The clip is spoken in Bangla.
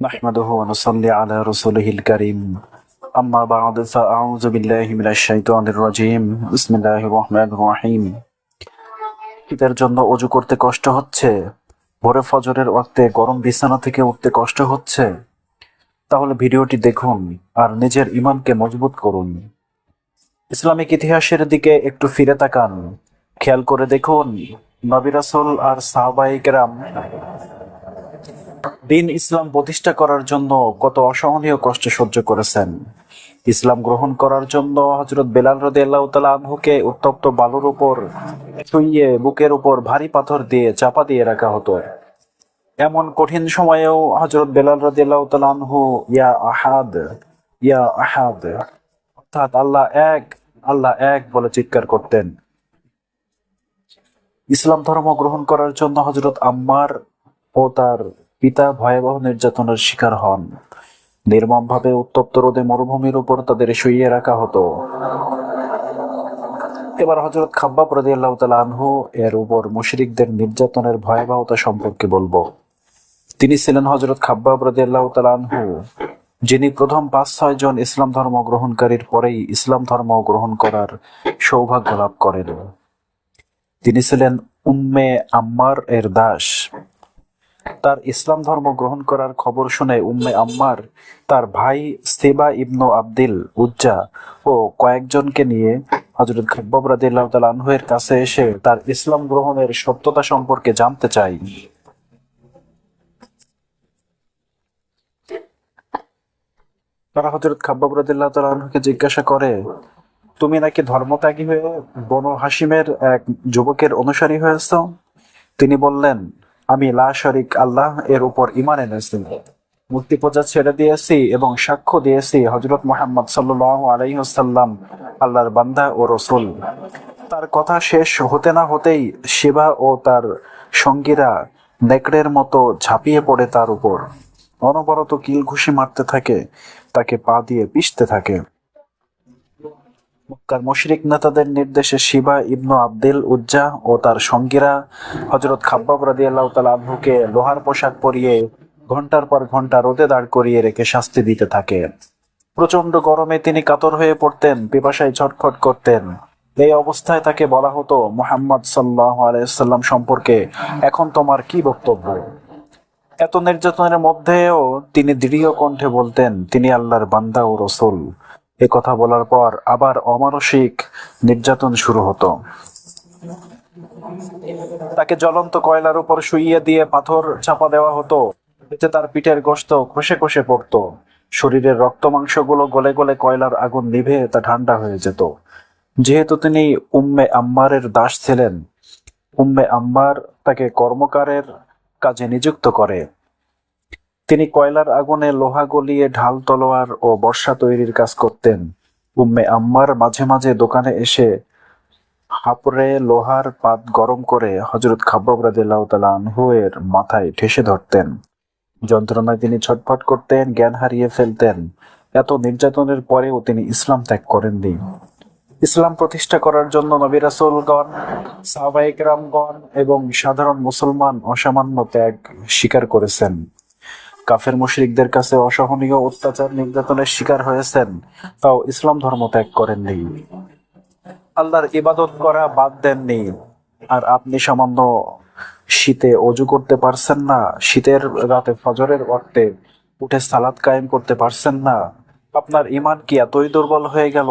نحمده ونصلي على رسوله الكريم أما بعد فأعوذ بالله من الشيطان الرجيم بسم الله الرحمن الرحيم শীতের জন্য অজু করতে কষ্ট হচ্ছে ভোরে ফজরের ওয়াক্তে গরম বিছানা থেকে উঠতে কষ্ট হচ্ছে তাহলে ভিডিওটি দেখুন আর নিজের ইমানকে মজবুত করুন ইসলামিক ইতিহাসের দিকে একটু ফিরে তাকান খেয়াল করে দেখুন নবিরাসুল আর সাহবাইকেরাম দিন ইসলাম প্রতিষ্ঠা করার জন্য কত অসহনীয় কষ্ট সহ্য করেছেন। ইসলাম গ্রহণ করার জন্য হজরত বেলাল রদে আল্লাহ তালা উত্তপ্ত বালুর উপর শুইয়ে বুকের উপর ভারী পাথর দিয়ে চাপা দিয়ে রাখা হতো। এমন কঠিন সময়েও হজরত বেলাল রদে আল্লাহ ইয়া আহাদ ইয়া আহাদ, অর্থাৎ আল্লাহ এক আল্লাহ এক বলে চিৎকার করতেন। ইসলাম ধর্ম গ্রহণ করার জন্য হজরত আম্মার ও তার পিতা ভয়াবহ নির্যাতনের শিকার হন। নির্মমভাবে উত্তপ্ত রোদে মরুভূমির উপর তাদের শুইয়ে রাখা হতো। এবার হজরত খাব্বাব রাজি আল্লাহ আনহু এর উপর মুশরিকদের নির্যাতনের ভয়াবহতা সম্পর্কে বলব। তিনি ছিলেন হজরত খাব্বাব রাজি আল্লাহ আনহু, যিনি প্রথম পাঁচ ছয় জন ইসলাম ধর্ম গ্রহণকারীর পরেই ইসলাম ধর্ম গ্রহণ করার সৌভাগ্য লাভ করেন। তিনি ছিলেন উম্মে আম্মার এর দাস। তার ইসলাম ধর্ম গ্রহণ করার খবর শুনে উম্মে আম্মার, তার ভাই সেবা ইবনু আব্দিল উজ্জা ও কয়েকজনকে নিয়ে হজরত খাব্বাব রাদিল্লাহ তাআলা আনহুয়ের কাছে এসে তার ইসলাম গ্রহণের সত্যতা সম্পর্কে জানতে চাই তারা হজরত খাব্বাব রাদিল্লাহ তাআলা আনহুকে জিজ্ঞাসা করে, তুমি নাকি ধর্মত্যাগী হয়ে বনু হাসিমের এক যুবকের অনুসারী হয়েছ? তিনি বললেন আমি লা শরিক আল্লাহ এর উপর ইমান এনেছি। মূর্তি পূজা ছেড়ে দিয়েছি এবং সাক্ষ্য দিয়েছি হজরত মোহাম্মদ সাল্লাহ আলাইসাল্লাম আল্লাহর বান্দা ও রসুল। তার কথা শেষ হতে না হতেই শিবা ও তার সঙ্গীরা নেকড়ের মতো ঝাঁপিয়ে পড়ে তার উপর। অনবরত কিল ঘুষি মারতে থাকে, তাকে পা দিয়ে পিষতে থাকে। মক্কার মুশরিক নেতাদের নির্দেশে শিবা ইবনু আব্দুল উজ্জা ও তার সঙ্গীরা হজরত খাব্বাব রাদি আল্লাহ তালা আবহুকে লোহার পোশাক পরিয়ে ঘণ্টার পর ঘণ্টা রোদে দাঁড় করিয়ে রেখে শাস্তি দিতে থাকে। প্রচণ্ড গরমে তিনি কাতর হয়ে পড়তেন, পিপাসায় ছটফট করতেন। এই অবস্থায় তাকে বলা হতো, মোহাম্মদ সাল্লাহ আলাইসাল্লাম সম্পর্কে এখন তোমার কি বক্তব্য? এত নির্যাতনের মধ্যেও তিনি দৃঢ় কণ্ঠে বলতেন, তিনি আল্লাহর বান্দা ও রসুল। এ কথা বলার পর আবার অমানসিক নির্যাতন শুরু হতো। তাকে জ্বলন্ত কয়লার উপর শুইয়ে দিয়ে পাথর চাপা দেওয়া হতো। এতে তার পিঠের গোস্ত খসে খসে পড়তো। শরীরের রক্ত মাংসগুলো গলে গলে কয়লার আগুন নিভে তা ঠান্ডা হয়ে যেত। যেহেতু তিনি উম্মে আম্মারের দাস ছিলেন, উম্মে আম্মার তাকে কর্মকারের কাজে নিযুক্ত করে। তিনি কয়লার আগুনে লোহা গলিয়ে ঢাল, তলোয়ার ও বর্ষা তৈরির কাজ করতেন। উম্মে আম্মার মাঝে মাঝে দোকানে এসে হাপড়ে লোহার পাত গরম করে হজরত খাব্বাব রাদিল্লাহ তালা আনহুয়ের মাথায় ঠেসে ধরতেন। যন্ত্রণায় তিনি ছটফট করতেন, জ্ঞান হারিয়ে ফেলতেন। এত নির্যাতনের পরেও তিনি ইসলাম ত্যাগ করেননি। ইসলাম প্রতিষ্ঠা করার জন্য নবী রাসূলগণ এবং সাধারণ মুসলমান অসামান্য ত্যাগ স্বীকার করেছেন। কাফের মুশরিকদের কাছে অসহনীয় অত্যাচার নির্যাতনের শিকার হয়েছেন, তাও ইসলাম ধর্ম ত্যাগ করেননি। আল্লাহর ইবাদত করা বাদ দেননি। আর আপনি সামান্য শীতে অজু করতে পারছেন না, শীতের রাতে ফজরের অর্থে উঠে সালাদ কায়েম করতে পারছেন না, আপনার ইমান কি এতই দুর্বল হয়ে গেল?